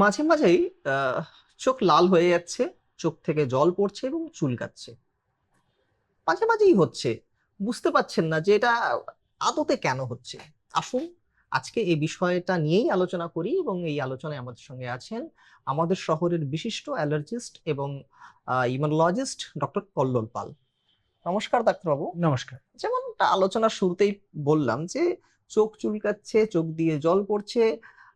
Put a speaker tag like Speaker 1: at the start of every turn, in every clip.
Speaker 1: মাঝে মাঝেই চোখ লাল হয়ে যাচ্ছে চোখ থেকে জল পড়ছে এবং চুলকাচ্ছে মাঝে মাঝেই হচ্ছে। বুঝতে পারছেন না যে এটা আদতে কেন হচ্ছে। আসুন আজকে এই বিষয়টা নিয়েই আলোচনা করি এবং এই আলোচনায় আমাদের সঙ্গে আছেন আমাদের শহরের বিশিষ্ট অ্যালার্জিস্ট এবং ইমোনোলজিস্ট ডক্টর কল্লোল পাল। নমস্কার ডাক্তারবাবু।
Speaker 2: নমস্কার।
Speaker 1: যেমন আলোচনার শুরুতেই বললাম যে চোখ চুলকাচ্ছে চোখ দিয়ে জল পড়ছে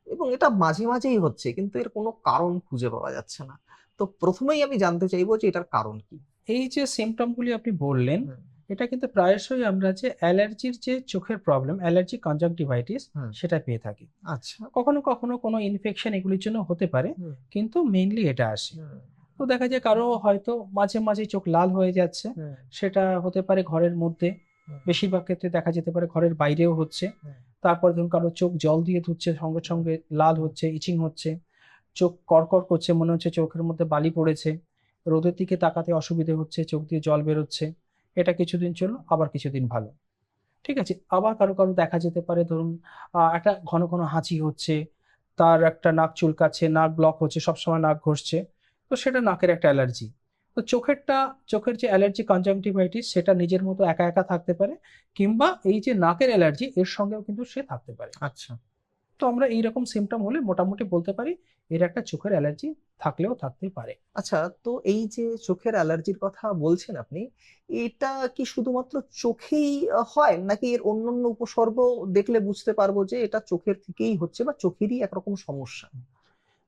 Speaker 1: এবং এটা মাঝে মাঝেই হচ্ছে কিন্তু এর কোনো কারণ খুঁজে পাওয়া যাচ্ছে না। তো প্রথমেই আমি জানতে চাইব যে এটার কারণ কি।
Speaker 2: এই যে সিমটমগুলি আপনি বললেন এটা কিন্তু প্রায়শই আমরা যে অ্যালার্জির যে চোখের প্রবলেম অ্যালার্জি কনজাংটিভাইটিস সেটা পেয়ে থাকি।
Speaker 1: আচ্ছা।
Speaker 2: কখনো কখনো কোনো ইনফেকশন এগুলির জন্য হতে পারে কিন্তু মেইনলি এটা আসে। তো দেখা যায় কারও হয়তো মাঝে মাঝে চোখ লাল হয়ে যাচ্ছে সেটা হতে পারে ঘরের মধ্যে। বেশিরভাগ ক্ষেত্রে দেখা যেতে পারে ঘরের বাইরেও হচ্ছে। তারপর ধরুন কারও চোখ জল দিয়ে ধুচ্ছে, সঙ্গে সঙ্গে লাল হচ্ছে, ইচিং হচ্ছে, চোখ কড়কড় করছে, মনে হচ্ছে চোখের মধ্যে বালি পড়েছে, রোদের দিকে তাকাতে অসুবিধে হচ্ছে, চোখ দিয়ে জল বেরোচ্ছে, এটা কিছুদিন চলল, আবার কিছুদিন ভালো। ঠিক আছে, আবার কারও কারও দেখা যেতে পারে, ধরুন একটা ঘন ঘন হাঁচি হচ্ছে, তার একটা নাক চুলকাচ্ছে, নাক ব্লক হচ্ছে, সবসময় নাক ঘষছে, তো সেটা নাকের একটা অ্যালার্জি তো চোখেরটা চোখের যে অ্যালার্জি কনজাংটিভাইটিস সেটা নিজের মতো একা একা থাকতে পারে কিংবা এই যে নাকের অ্যালার্জি এর সঙ্গেও কিন্তু সে থাকতে পারে।
Speaker 1: আচ্ছা।
Speaker 2: তো আমরা এইরকম সিমটম হলে মোটামুটি বলতে পারি এর একটা চোখের অ্যালার্জি থাকলেও থাকতে পারে।
Speaker 1: আচ্ছা তো এই যে চোখের অ্যালার্জির কথা বলছেন আপনি এটা কি শুধুমাত্র চোখেই হয়? নাকি এর অন্যান্য উপসর্গ দেখলে বুঝতে পারব যে এটা চোখের থেকেই হচ্ছে বা চোখেরই একরকম সমস্যা?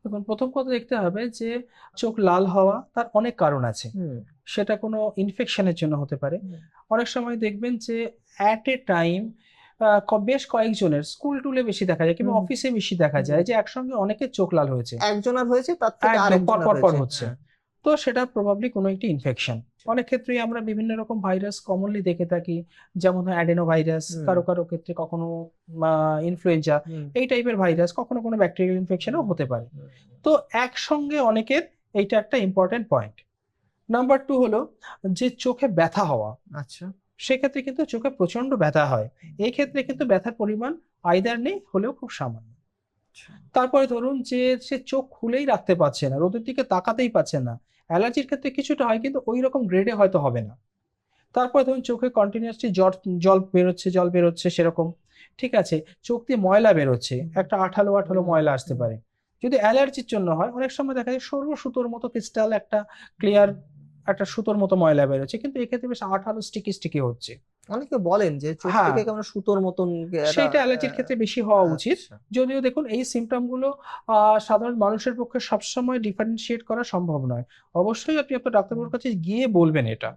Speaker 2: এখন প্রথম কথা দেখতে হবে যে চোখ লাল হওয়া তার অনেক কারণ আছে। সেটা কোনো ইনফেকশনের জন্য হতে পারে। অনেক সময় দেখবেন যে অ্যাট এ টাইম বেশ কয়েকজনের স্কুল টুলে বেশি দেখা যায় কিংবা অফিসে বেশি দেখা যায় যে একসঙ্গে অনেকের চোখ লাল হয়েছে।
Speaker 1: একজনের হয়েছে তার থেকে আরেক
Speaker 2: পর পর হচ্ছে।
Speaker 1: হ্যাঁ।
Speaker 2: তো সেটা প্রবাবলি কোনো একটি ইনফেকশন অনেক ক্ষেত্রেই আমরা বিভিন্ন রকম ভাইরাস কমনলি দেখে থাকি যেমন অ্যাডেনো ভাইরাস কারও কারও ক্ষেত্রে কখনো ইনফ্লুয়েঞ্জা এই টাইপের ভাইরাস কখনো কোনো ব্যাকটেরিয়াল ইনফেকশনও হতে পারে। তো একসঙ্গে অনেকের এইটা একটা ইম্পর্টেন্ট পয়েন্ট নাম্বার টু হলো যে চোখে ব্যথা হওয়া।
Speaker 1: আচ্ছা।
Speaker 2: সেক্ষেত্রে কিন্তু চোখে প্রচণ্ড ব্যথা হয়। এই ক্ষেত্রে কিন্তু ব্যথার পরিমাণ আইদার নেই হলেও খুব সামান্য।
Speaker 1: আচ্ছা।
Speaker 2: তারপরে ধরুন যে সে চোখ খুলেই রাখতে পারছে না রোদের দিকে তাকাতেই পারছে না অ্যালার্জির ক্ষেত্রে কিছুটা হয়, কিন্তু ওই রকম গ্রেডে হয়তো হবে না। তারপরে ধরুন চোখে কন্টিনিউসলি জল জল বেরোচ্ছে জল বেরোচ্ছে সেরকম। ঠিক আছে, চোখ দিয়ে ময়লা বেরোচ্ছে, একটা আঠালো আঠালো ময়লা আসতে পারে। যদি অ্যালার্জির জন্য হয়, অনেক সময় দেখা যায় সর্ব সুতোর মতো ক্রিস্টাল একটা ক্লিয়ার একটা সুতোর মতো ময়লা বেরোচ্ছে, কিন্তু এক্ষেত্রে বেশ আঠালো স্টিকি স্টিকি হচ্ছে।
Speaker 1: অনেকে বলেন যে চোখ
Speaker 2: হ্যাঁ।
Speaker 1: থেকে কেমন সুতোর মতন
Speaker 2: সেইটা অ্যালার্জির ক্ষেত্রে বেশি হওয়া উচিত।
Speaker 1: আচ্ছা।
Speaker 2: যদিও দেখুন এই সিমটমগুলো সাধারণ মানুষের পক্ষে সবসময় ডিফারেন্সিয়েট করা সম্ভব নয়। অবশ্যই আপনি আপনার ডাক্তারবাবুর কাছে গিয়ে বলবেন এটা।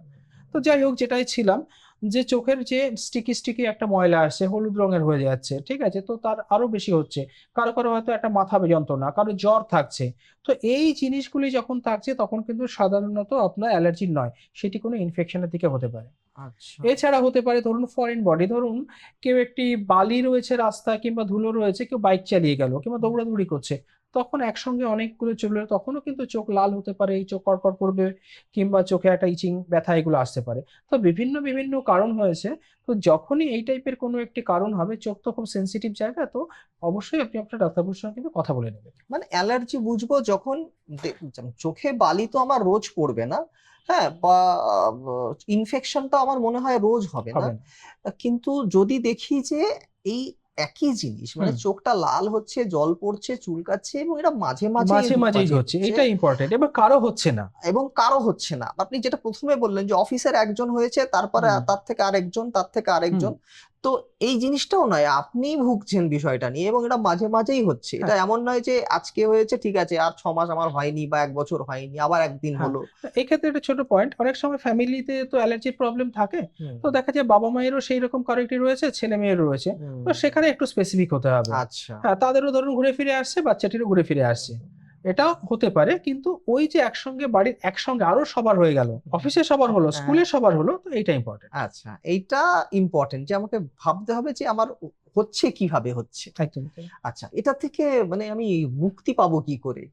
Speaker 2: তো যাই হোক যেটাই ছিলাম যে চোখের যে স্টিকি স্টিকি একটা ময়লা আসছে হলুদ রঙের হয়ে যাচ্ছে ঠিক আছে? তো তার আরও বেশি হচ্ছে। কারও কারও হয়তো একটা মাথা যন্ত্রণা কারও জ্বর থাকছে। তো এই জিনিসগুলি যখন থাকছে তখন কিন্তু সাধারণত আপনার অ্যালার্জি নয়। সেটি কোনো ইনফেকশনের দিকে হতে পারে। এছাড়া হতে পারে ধরুন ফরেন বডি ধরুন কেউ একটি বালি রয়েছে রাস্তা কিংবা ধুলো রয়েছে কেউ বাইক চালিয়ে গেল কিংবা দৌড়াদৌড়ি করছে তখন একসঙ্গে অনেকগুলো চলে তখনও কিন্তু চোখ লাল হতে পারে এই চোখ কড়কড় করবে কিংবা চোখে একটা ইচিং ব্যথা এগুলো আসতে পারে। তো বিভিন্ন বিভিন্ন কারণ হয়েছে তো যখনই এই টাইপের কোনো একটি কারণ হবে চোখ তো খুব সেন্সিটিভ জায়গা তো অবশ্যই আপনি আপনার ডাক্তারবাবুর সঙ্গে কিন্তু কথা বলে নেবেন।
Speaker 1: মানে অ্যালার্জি বুঝব যখন চোখে বালি তো আমার রোজ পড়বে না হ্যাঁ বা ইনফেকশনটা আমার মনে হয় রোজ হবে না। কিন্তু যদি দেখি যে এই একই জিনিস মানে চোখটা লাল হচ্ছে জল পড়ছে চুলকাচ্ছে এবং এটা মাঝে মাঝে
Speaker 2: মাঝে মাঝেই হচ্ছে এটা ইম্পর্টেন্ট এবার কারও হচ্ছে না।
Speaker 1: এবং কারও হচ্ছে না। আপনি যেটা প্রথমে বললেন যে অফিসের একজন হয়েছে তারপরে তার থেকে আরেকজন তার থেকে আরেকজন। তো এই জিনিসটাও নয় আপনি ভুগছেন বিষয়টা নিয়ে এবং এটা মাঝে মাঝেই হচ্ছে। এটা
Speaker 2: হ্যাঁ।
Speaker 1: এমন নয় যে আজকে হয়েছে ঠিক আছে আর ছ মাস আমার হয়নি বা এক বছর হয়নি আবার একদিন
Speaker 2: হ্যাঁ।
Speaker 1: হলো।
Speaker 2: এক্ষেত্রে একটা ছোট পয়েন্ট অনেক সময় ফ্যামিলিতে তো অ্যালার্জির প্রবলেম থাকে। তো দেখা যায় বাবা মায়েরও সেই রকম কারও একটি রয়েছে ছেলে মেয়েরও রয়েছে। তো সেখানে একটু স্পেসিফিক হতে হবে।
Speaker 1: আচ্ছা।
Speaker 2: হ্যাঁ তাদেরও ধরুন ঘুরে ফিরে আসছে বাচ্চাটিরও ঘুরে ফিরে আসছে। এটাও হতে পারে কিন্তু ওই যে একসঙ্গে বাড়ির একসঙ্গে আরও সবার হয়ে গেল অফিসে সবার হলো। স্কুলে সবার হলো তো এইটা ইম্পর্টেন্ট
Speaker 1: আচ্ছা এইটা ইম্পর্টেন্ট যে আমাকে ভাবতে হবে যে আমার হচ্ছে কীভাবে হচ্ছে। আচ্ছা এটা থেকে মানে আমি মুক্তি পাবো কি করে?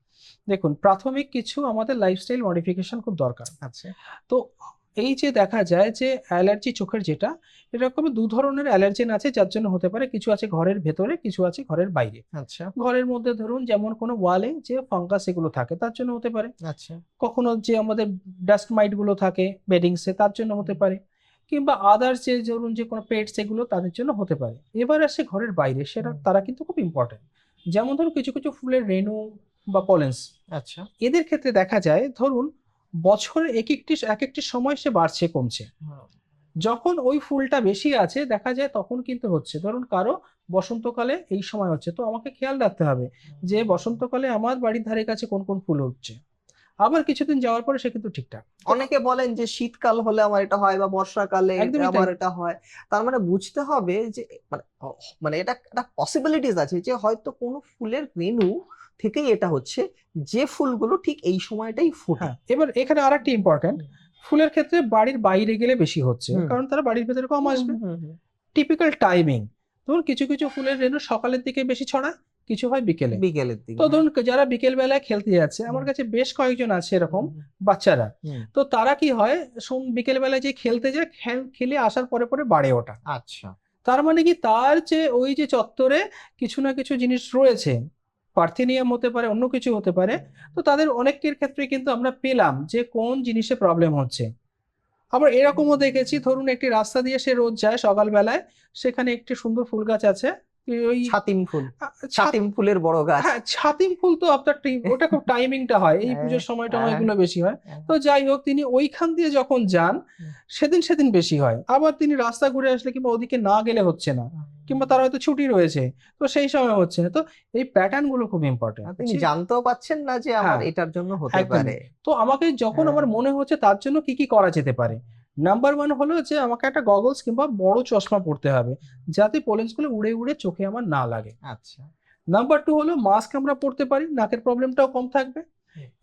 Speaker 2: দেখুন প্রাথমিক কিছু আমাদের লাইফস্টাইল মডিফিকেশন খুব দরকার।
Speaker 1: আচ্ছা।
Speaker 2: তো এই যে দেখা যায় যে অ্যালার্জি চোখের যেটা এরকম দু ধরনের অ্যালার্জেন আছে যার জন্য হতে পারে কিছু আছে ঘরের ভেতরে কিছু আছে ঘরের বাইরে।
Speaker 1: আচ্ছা।
Speaker 2: ঘরের মধ্যে ধরুন যেমন কোনো ওয়ালে যে ফাঙ্গাস এগুলো থাকে তার জন্য হতে পারে।
Speaker 1: আচ্ছা।
Speaker 2: কখনো যে আমাদের ডাস্ট মাইটগুলো থাকে বেডিংসে তার জন্য হতে পারে। কিংবা আদার্স যে ধরুন যে কোনো পেটস এগুলো তাদের জন্য হতে পারে। এবার আসে ঘরের বাইরে সেটা তারা কিন্তু খুব ইম্পর্টেন্ট। যেমন ধরুন কিছু কিছু ফুলের রেণু বা পলেন্স।
Speaker 1: আচ্ছা।
Speaker 2: এদের ক্ষেত্রে দেখা যায় ধরুন বছরে এক একটি এক একটি সময় সে বাড়ছে কমছে। যখন ওই ফুলটা বেশি আছে দেখা যায় তখন কিন্তু হচ্ছে। ধরুন কারও বসন্তকালে এই সময় হচ্ছে। তো আমাকে খেয়াল রাখতে হবে যে বসন্তকালে আমার বাড়ির ধারে কাছে কোন কোন ফুল হচ্ছে আবার কিছুদিন যাওয়ার পরে সে কিন্তু ঠিকঠাক।
Speaker 1: অনেকে বলেন যে শীতকাল হলে আমার এটা হয় বা বর্ষাকালে। আমার এটা হয়। তার মানে বুঝতে হবে যে মানে মানে এটা একটা পসিবিলিটিস আছে যে হয়তো কোনো ফুলের রেণু থেকেই এটা হচ্ছে যে ফুলগুলো ঠিক এই সময়টাই ফোটে।
Speaker 2: হ্যাঁ এবার এখানে আর একটা ইম্পর্টেন্ট ফুলের ক্ষেত্রে বাড়ির বাইরে গেলে বেশি হচ্ছে কারণ তারা বাড়ির ভেতরে কম আসবে। টিপিক্যাল টাইমিং ধরুন কিছু কিছু ফুলের রেণু সকালের দিকে বেশি ছড়ায় কিছু হয় বিকেলে।
Speaker 1: বিকেলের দিকে
Speaker 2: তো ধরুন যারা বিকেল বেলায় খেলতে যাচ্ছে আমার কাছে বেশ কয়েকজন আছে এরকম বাচ্চারা। তো তারা কি হয় সোম বিকেল বেলায় যে খেলতে যায় খেল- খেলে আসার পরে পরে বাড়ে ওটা।
Speaker 1: আচ্ছা।
Speaker 2: তার মানে কি তার যে ওই যে চত্বরে কিছু না কিছু জিনিস রয়েছে পার্থেনিয়াম হতে পারে, অন্য কিছু হতে পারে, তো তাদের অনেকের ক্ষেত্রে কিন্তু আমরা পেলাম যে কোন জিনিসে প্রবলেম হচ্ছে। আবার এরকমও দেখেছি, ধরুন একটি রাস্তা দিয়ে সে রোজ যায় সকালবেলায়, সেখানে একটি সুন্দর ফুল গাছ আছে ওই
Speaker 1: ছাতিম ফুল। ছাতিম ফুলের বড় গাছ।
Speaker 2: হ্যাঁ ছাতিম ফুল তো আপনার ওটা খুব টাইমিংটা হয় এই
Speaker 1: হ্যাঁ,
Speaker 2: পুজোর সময়টা
Speaker 1: হ্যাঁ।
Speaker 2: এগুলো বেশি হয়।
Speaker 1: হ্যাঁ।
Speaker 2: তো যাই হোক তিনি ওইখান দিয়ে যখন যান সেদিন সেদিন বেশি হয়। আবার তিনি রাস্তা ঘুরে আসলে কিংবা ওদিকে না গেলে হচ্ছে না কিংবা তার হয়তো ছুটি রয়েছে তো সেই সময় হচ্ছে না। তো এই প্যাটার্নগুলো খুব ইম্পর্টেন্ট
Speaker 1: তিনি জানতেও পাচ্ছেন না যে আমার এটার জন্য হতে পারে।
Speaker 2: তো আমাকে যখন। আমার মনে হচ্ছে তার জন্য কি কি করা যেতে পারে নাম্বার ওয়ান হলো যে আমাকে একটা গগলস কিংবা বড় চশমা পড়তে হবে যাতে পোলেন্সগুলো উড়ে উড়ে চোখে আমার না লাগে।
Speaker 1: আচ্ছা।
Speaker 2: নাম্বার টু হলো মাস্ক আমরা পড়তে পারি নাকের প্রবলেমটাও কম থাকবে।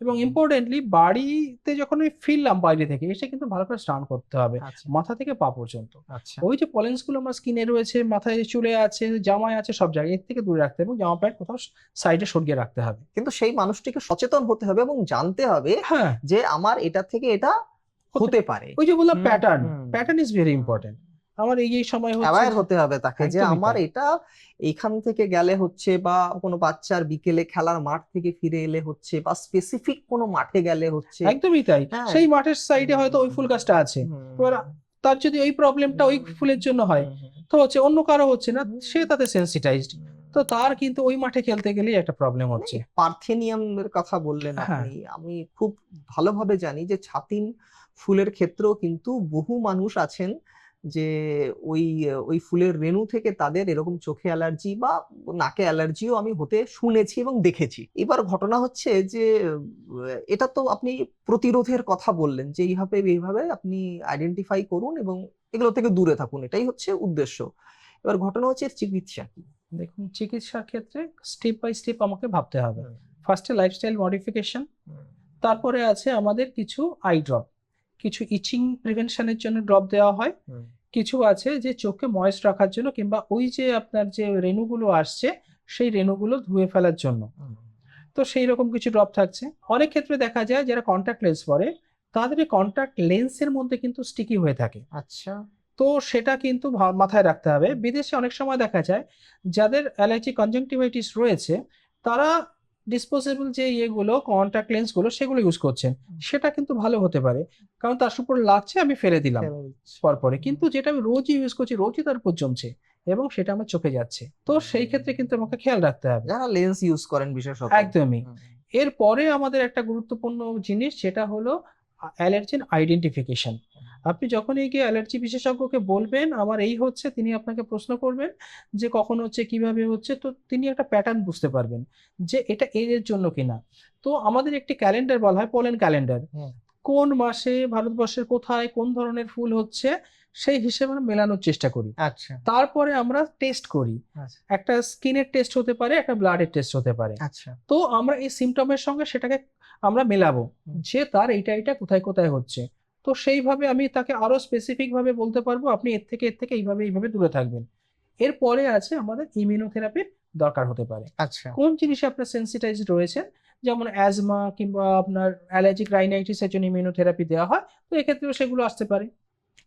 Speaker 2: এবং ইম্পর্টেন্টলি বাড়িতে যখন আমি ফিরলাম বাইরে থেকে এসে কিন্তু ভালো করে স্নান করতে হবে
Speaker 1: আচ্ছা।
Speaker 2: মাথা থেকে পা পর্যন্ত।
Speaker 1: আচ্ছা।
Speaker 2: ওই যে পলেন্সগুলো আমার স্কিনে রয়েছে মাথায় চুলে আছে জামায় আছে সব জায়গায় এর থেকে দূরে রাখতে হবে এবং জামা প্যান্ট কোথাও সাইডে সরিয়ে রাখতে হবে।
Speaker 1: কিন্তু সেই মানুষটিকে সচেতন হতে হবে এবং জানতে হবে
Speaker 2: হ্যাঁ।
Speaker 1: যে আমার এটা থেকে এটা হতে পারে।
Speaker 2: ওই যে বললাম pattern pattern is very important আমার এই এই সময় হচ্ছে
Speaker 1: অ্যাওয়ার হতে হবে তাকে যে আমার এটা এইখান থেকে গেলে হচ্ছে বা কোনো বাচ্চার বিকেলে খেলার মাঠ থেকে ফিরে এলে হচ্ছে বা স্পেসিফিক কোনো মাঠে গেলে হচ্ছে।
Speaker 2: একদমই তাই।
Speaker 1: হ্যাঁ।
Speaker 2: সেই মাঠের সাইডে হয়তো ওই ফুল গাছটা আছে। এবার তার যদি ওই প্রবলেমটা ওই ফুলের জন্য হয় তো হচ্ছে অন্য কারও হচ্ছে না সে তাতে সেন্সিটাইজড তো তার কিন্তু ওই মাঠে খেলতে গেলেই একটা প্রবলেম হচ্ছে।
Speaker 1: পার্থেনিয়ামের কথা বললেন
Speaker 2: হ্যাঁ।
Speaker 1: আপনি। আমি খুব ভালোভাবে জানি যে ছাতিম ফুলের ক্ষেত্রেও কিন্তু বহু মানুষ আছেন যে ওই ওই ফুলের রেণু থেকে তাদের এরকম চোখে অ্যালার্জি বা নাকে অ্যালার্জিও আমি হতে শুনেছি এবং দেখেছি। এবার ঘটনা হচ্ছে যে এটা তো আপনি প্রতিরোধের কথা বললেন যে এইভাবে এইভাবে আপনি আইডেন্টিফাই করুন এবং এগুলো থেকে দূরে থাকুন এটাই হচ্ছে উদ্দেশ্য। এবার ঘটনা হচ্ছে চিকিৎসা কি?
Speaker 2: দেখুন চিকিৎসার ক্ষেত্রে স্টেপ বাই স্টেপ আমাকে ভাবতে হবে। ফার্স্টে লাইফস্টাইল মডিফিকেশন তারপরে আছে আমাদের কিছু আই ড্রপ কিছু ইচিং প্রিভেনশনের জন্য ড্রপ দেওয়া হয়। কিছু আছে যে চোখে ময়েস্ট রাখার জন্য কিংবা ওই যে আপনার যে রেণুগুলো আসছে সেই রেণুগুলো ধুয়ে ফেলার জন্য। তো সেই রকম কিছু ড্রপ থাকছে। অনেক ক্ষেত্রে দেখা যায় যারা কন্ট্যাক্ট লেন্স পরে তাদের কন্ট্যাক্ট লেন্সের মধ্যে কিন্তু স্টিকি হয়ে থাকে।
Speaker 1: আচ্ছা।
Speaker 2: তো সেটা কিন্তু মাথায় রাখতে হবে। বিদেশে অনেক সময় দেখা যায় যাদের অ্যালার্জি কনজাংটিভাইটিস রয়েছে তারা ডিসপোজেবল যে ইয়েগুলো কন্ট্যাক্ট লেন্সগুলো সেগুলো ইউজ করছেন। সেটা কিন্তু ভালো হতে পারে। কারণ তার উপর লাগছে আমি ফেলে দিলাম পরপরে কিন্তু যেটা আমি রোজই ইউজ করছি রোজই তার উপর জমছে এবং সেটা আমার চোখে যাচ্ছে। তো সেই ক্ষেত্রে কিন্তু আমাকে খেয়াল রাখতে হবে।
Speaker 1: যারা লেন্স ইউজ করেন বিশেষত।
Speaker 2: একদমই। এরপরে আমাদের একটা গুরুত্বপূর্ণ জিনিস সেটা হলো অ্যালার্জেন আইডেন্টিফিকেশন আপনি যখন এই গিয়ে অ্যালার্জি বিশেষজ্ঞকে বলবেন আমার এই হচ্ছে তিনি আপনাকে প্রশ্ন করবেন যে কখন হচ্ছে কীভাবে হচ্ছে তো তিনি একটা প্যাটার্ন বুঝতে পারবেন যে এটা এর জন্য কিনা। তো আমাদের একটি ক্যালেন্ডার বলা হয় পোলেন ক্যালেন্ডার কোন মাসে ভারতবর্ষের কোথায় কোন ধরনের ফুল হচ্ছে সেই হিসেবে আমরা মেলানোর চেষ্টা করি।
Speaker 1: আচ্ছা।
Speaker 2: তারপরে আমরা টেস্ট করি।
Speaker 1: আচ্ছা।
Speaker 2: একটা স্কিনের টেস্ট হতে পারে একটা ব্লাডের টেস্ট হতে পারে।
Speaker 1: আচ্ছা।
Speaker 2: তো আমরা এই সিমটমের সঙ্গে সেটাকে আমরা মেলাবো। যে তার এইটা এটা কোথায় কোথায় হচ্ছে। তো সেইভাবে আমি তাকে আরও স্পেসিফিক ভাবে বলতে পারব আপনি এর থেকে এর থেকে এইভাবে এইভাবে দূরে থাকবেন। এরপরে আছে আমাদের ইমিউনোথেরাপির দরকার হতে পারে।
Speaker 1: আচ্ছা।
Speaker 2: কোন জিনিসে আপনার সেন্সিটাইজ রয়েছে যেমন অ্যাজমা কিংবা আপনার অ্যালার্জিক রাইনাইটিসের জন্য ইমিউনোথেরাপি দেওয়া হয় তো এক্ষেত্রেও সেগুলো আসতে পারে।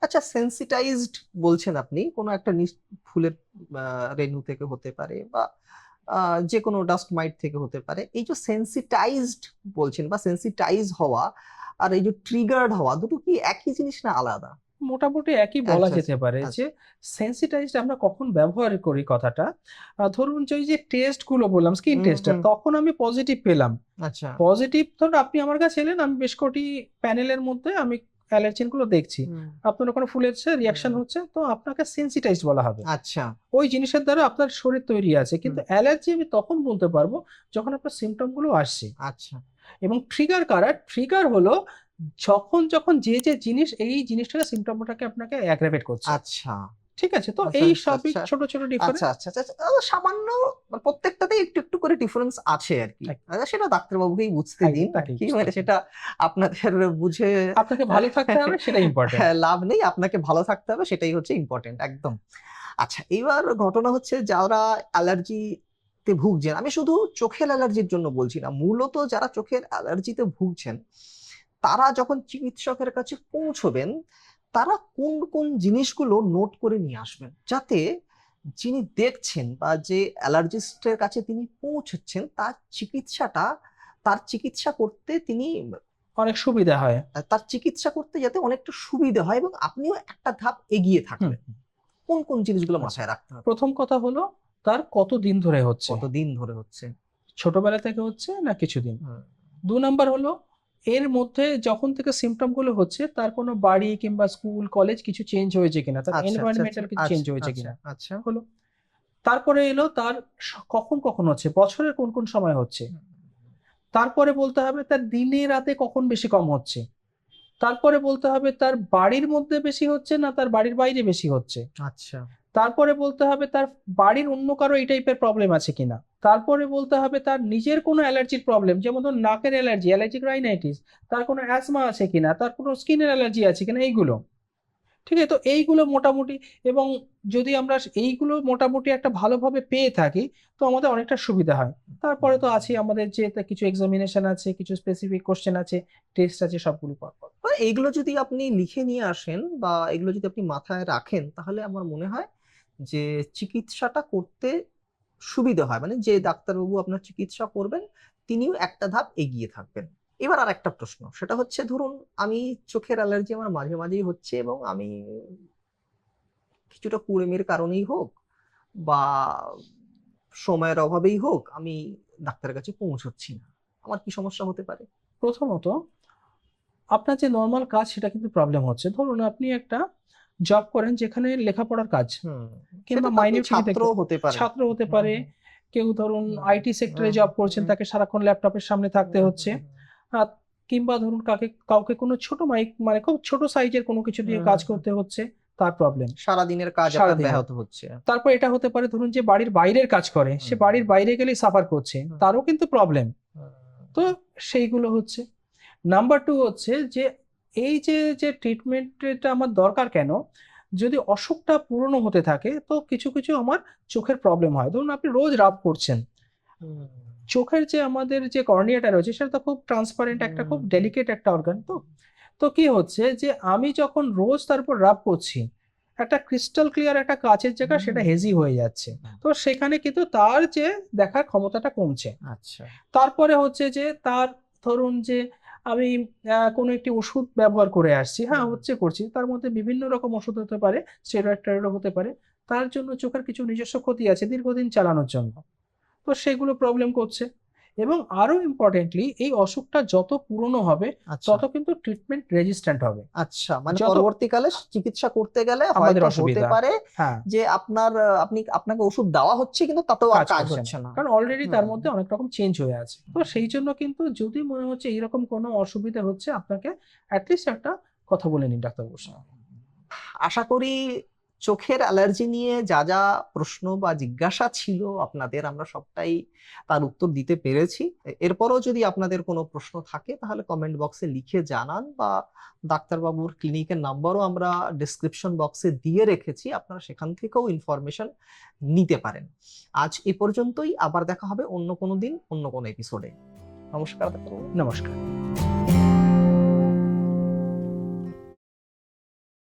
Speaker 1: আচ্ছা সেন্সিটাইজড বলছেন আপনি কোনো একটা ফুলের রেনু থেকে হতে পারে বা যে কোনো ডাস্ট মাইট থেকে হতে পারে এই যে সেন্সিটাইজড বলছেন বা সেন্সিটাইজ হওয়া আর এই যে ট্রিগার্ড হওয়া দুটো কি একই জিনিস না আলাদা?
Speaker 2: মোটামুটি একই বলা
Speaker 1: আচ্ছা,
Speaker 2: যেতে পারে
Speaker 1: আচ্ছা।
Speaker 2: যে সেন্সিটাইজড আমরা কখন ব্যবহার করি কথাটা? ধরুন যে ওই যে টেস্টগুলো বললাম স্কিন টেস্টটা তখন আমি পজিটিভ পেলাম।
Speaker 1: আচ্ছা।
Speaker 2: পজিটিভ ধরুন আপনি আমার কাছে এলেন আমি বেশ কটি প্যানেলের মধ্যে আমি অ্যালার্জেনগুলো দেখছি। আপনার ওখানে ফুলের রিয়াকশন হচ্ছে তো আপনাকে সেন্সিটাইজ বলা হবে।
Speaker 1: আচ্ছা।
Speaker 2: ওই জিনিসের দ্বারা আপনার শরীর তৈরি আছে। কিন্তু অ্যালার্জি আমি তখন বলতে পারব যখন আপনার সিমটমগুলো আসছে।
Speaker 1: আচ্ছা।
Speaker 2: এবং ট্রিগার কারা? ট্রিগার হলো যখন যখন যে যে জিনিস এই জিনিসটাকে সিমটমটাকে আপনাকে অ্যাগ্রাভেট করছে।
Speaker 1: আচ্ছা।
Speaker 2: ঠিক আছে? তো এই
Speaker 1: আচ্ছা,
Speaker 2: সবই
Speaker 1: আচ্ছা।
Speaker 2: ছোট ছোট ডিফারেন্স
Speaker 1: আচ্ছা আচ্ছা আচ্ছা। সামান্য মানে প্রত্যেকটাতে একটু একটু করে ডিফারেন্স আছে আর কি সেটা ডাক্তারবাবুকেই বুঝতে দিন কি মানে সেটা আপনাদের বুঝে
Speaker 2: আপনাকে ভালো থাকতে হবে সেটা ইম্পর্টেন্ট
Speaker 1: হ্যাঁ, লাভ নেই আপনাকে ভালো থাকতে হবে সেটাই হচ্ছে ইম্পর্টেন্ট একদম। আচ্ছা এবার ঘটনা হচ্ছে যারা অ্যালার্জি তে ভুগছেন আমি শুধু চোখের অ্যালার্জির জন্য বলছি না মূলত যারা চোখের অ্যালার্জিতে ভুগছেন তারা যখন চিকিৎসকের কাছে পৌঁছবেন তারা কোন কোন জিনিসগুলো নোট করে নিয়ে আসবেন যাতে যিনি দেখছেন বা যে অ্যালার্জিস্টের কাছে তিনি পৌঁছচ্ছেন তার চিকিৎসাটা তার চিকিৎসা করতে তিনি
Speaker 2: অনেক সুবিধা হয়।
Speaker 1: তার চিকিৎসা করতে যাতে অনেকটা সুবিধা হয় এবং আপনিও একটা ধাপ এগিয়ে থাকবেন। কোন কোন জিনিসগুলো মাথায় রাখতে হবে?
Speaker 2: প্রথম কথা হলো তার কত দিন ধরে হচ্ছে?
Speaker 1: কত দিন ধরে হচ্ছে?
Speaker 2: ছোটবেলা থেকে হচ্ছে না কিছুদিন? দু নাম্বার হলো এর মধ্যে যখন থেকে সিমটমগুলো হচ্ছে তার কোনো বাড়ি কিংবা স্কুল কলেজ কিছু চেঞ্জ হয়েছে কিনা তার
Speaker 1: আচ্ছা, আচ্ছা,
Speaker 2: এনভায়রনমেন্টাল
Speaker 1: আচ্ছা,
Speaker 2: কিছু চেঞ্জ
Speaker 1: আচ্ছা,
Speaker 2: হয়েছে কিনা
Speaker 1: আচ্ছা
Speaker 2: হলো। তারপরে এলো তার কখন কখন হচ্ছে বছরের কোন কোন সময় হচ্ছে। তারপরে বলতে হবে তার দিনে রাতে কখন বেশি কম হচ্ছে। তারপরে বলতে হবে তার বাড়ির মধ্যে বেশি হচ্ছে না তার বাড়ির বাইরে বেশি হচ্ছে।
Speaker 1: আচ্ছা।
Speaker 2: তারপরে বলতে হবে তার বাড়ির অন্য কারও এই টাইপের প্রবলেম আছে কিনা। তারপরে বলতে হবে তার নিজের কোনো অ্যালার্জির প্রবলেম যেমন ধরুন নাকের অ্যালার্জি, অ্যালার্জিক রাইনাইটিস তার কোনো অ্যাসমা আছে কিনা, তার কোনো স্কিনের অ্যালার্জি আছে কিনা, এইগুলো। ঠিক আছে? তো এইগুলো মোটামুটি, এবং যদি আমরা এইগুলো মোটামুটি একটা ভালোভাবে পেয়ে থাকি, তো আমাদের অনেকটা সুবিধা হয়। তারপরে তো আছে আমাদের যে কিছু এক্সামিনেশন আছে, কিছু স্পেসিফিক কোশ্চেন আছে টেস্ট আছে, সবগুলো পরপর
Speaker 1: মানে এইগুলো যদি আপনি লিখে নিয়ে আসেন, বা এগুলো যদি আপনি মাথায় রাখেন, তাহলে আমার মনে হয় যে চিকিৎসাটা করতে সুবিধা হয়। মানে যে ডাক্তারবাবু আপনার চিকিৎসা করবেন, তিনিও একটা ধাপ এগিয়ে থাকবেন। এবার আর একটা প্রশ্ন, সেটা হচ্ছে ধরুন আমি চোখের অ্যালার্জি আমার মাঝে মাঝেই হচ্ছে এবং আমি কিছুটা কুড়েমির কারণেই হোক বা সময়ের অভাবেই হোক আমি ডাক্তারের কাছে পৌঁছচ্ছি না। আমার কি সমস্যা হতে পারে?
Speaker 2: প্রথমত, আপনার যে নর্মাল কাজ সেটা কিন্তু প্রবলেম হচ্ছে। ধরুন আপনি একটা জব করেন যেখানে লেখাপড়ার কাজ কিংবা মাইনে
Speaker 1: ছাত্র হতে পারে
Speaker 2: ছাত্র হতে পারে কেউ ধরুন আইটি সেক্টরে জব করছেন তাকে সারাক্ষণ ল্যাপটপের সামনে থাকতে হচ্ছে। কিংবা ধরুন কাকে কাউকে কোনো ছোট মাইক মানে খুব ছোট সাইজের কোনো কিছু দিয়ে কাজ করতে হচ্ছে তার প্রবলেম
Speaker 1: সারাদিনের কাজ। ব্যাহত হচ্ছে।
Speaker 2: তারপর এটা হতে পারে ধরুন যে বাড়ির বাইরের কাজ করে সে বাড়ির বাইরে গেলেই সাফার করছে তারও কিন্তু প্রবলেম তো সেইগুলো হচ্ছে। নাম্বার টু হচ্ছে যে এই যে যে ট্রিটমেন্টটা আমার দরকার কেন? যদি অসুখটা পুরনো হতে থাকে তো কিছু কিছু আমার চোখের প্রবলেম হয়। ধরুন আপনি রোজ রাব করছেন। চোখের যে আমাদের যে কর্নিয়াটা রয়েছে সেটা তো খুব ট্রান্সপারেন্ট একটা খুব ডেলিকেট একটা অর্গান তো? তো কি হচ্ছে যে আমি যখন রোজ তার উপর রাব করছি একটা ক্রিস্টাল ক্লিয়ার একটা কাচের জায়গা সেটা হেজি হয়ে যাচ্ছে। তো সেখানে কিন্তু তার যে দেখার ক্ষমতাটা কমছে।
Speaker 1: আচ্ছা।
Speaker 2: তারপরে হচ্ছে যে তার ধরুন যে আমি কোনো একটি ওষুধ ব্যবহার করে আসছি। হ্যাঁ হচ্ছে করছি। তার মধ্যে বিভিন্ন রকম ওষুধ হতে পারে স্টেরয়েড টেরয়েড হতে পারে। তার জন্য চোখের কিছু নিজস্ব ক্ষতি আছে দীর্ঘদিন চালানোর জন্য। তো সেগুলো প্রবলেম করছে। এবং আরও ইম্পর্টেন্টলি এই অসুখটা যত পুরনো হবে
Speaker 1: আচ্ছা।
Speaker 2: তত কিন্তু ট্রিটমেন্ট রেজিস্ট্যান্ট হবে।
Speaker 1: আচ্ছা মানে পরবর্তীকালে চিকিৎসা করতে গেলে
Speaker 2: আমাদের
Speaker 1: হতে পারে
Speaker 2: হ্যাঁ।
Speaker 1: যে আপনার আপনি আপনাকে ওষুধ দেওয়া হচ্ছে কিন্তু তাতেও আর
Speaker 2: কাজ
Speaker 1: কাজ হচ্ছে না।
Speaker 2: কারণ অলরেডি তার মধ্যে অনেক রকম চেঞ্জ হয়ে আছে। তো সেই জন্য কিন্তু যদি মনে হচ্ছে এইরকম কোনো অসুবিধা হচ্ছে আপনাকে অ্যাটলিস্ট একটা কথা বলে নিন ডাক্তারবাবুর সঙ্গে
Speaker 1: আশা করি চোখের অ্যালার্জি নিয়ে যা যা প্রশ্ন বা জিজ্ঞাসা ছিল আপনাদের, আমরা সবটাই তার উত্তর দিতে পেরেছি। এরপরও যদি আপনাদের কোনো প্রশ্ন থাকে, তাহলে কমেন্ট বক্সে লিখে জানান বা ডাক্তারবাবুর ক্লিনিকের নাম্বারও আমরা ডিসক্রিপশন বক্সে দিয়ে রেখেছি। আপনারা সেখান থেকেও ইনফরমেশন নিতে পারেন। আজ এ পর্যন্তই। আবার দেখা হবে অন্য কোনো দিন, অন্য কোনো এপিসোডে নমস্কার
Speaker 2: নমস্কার।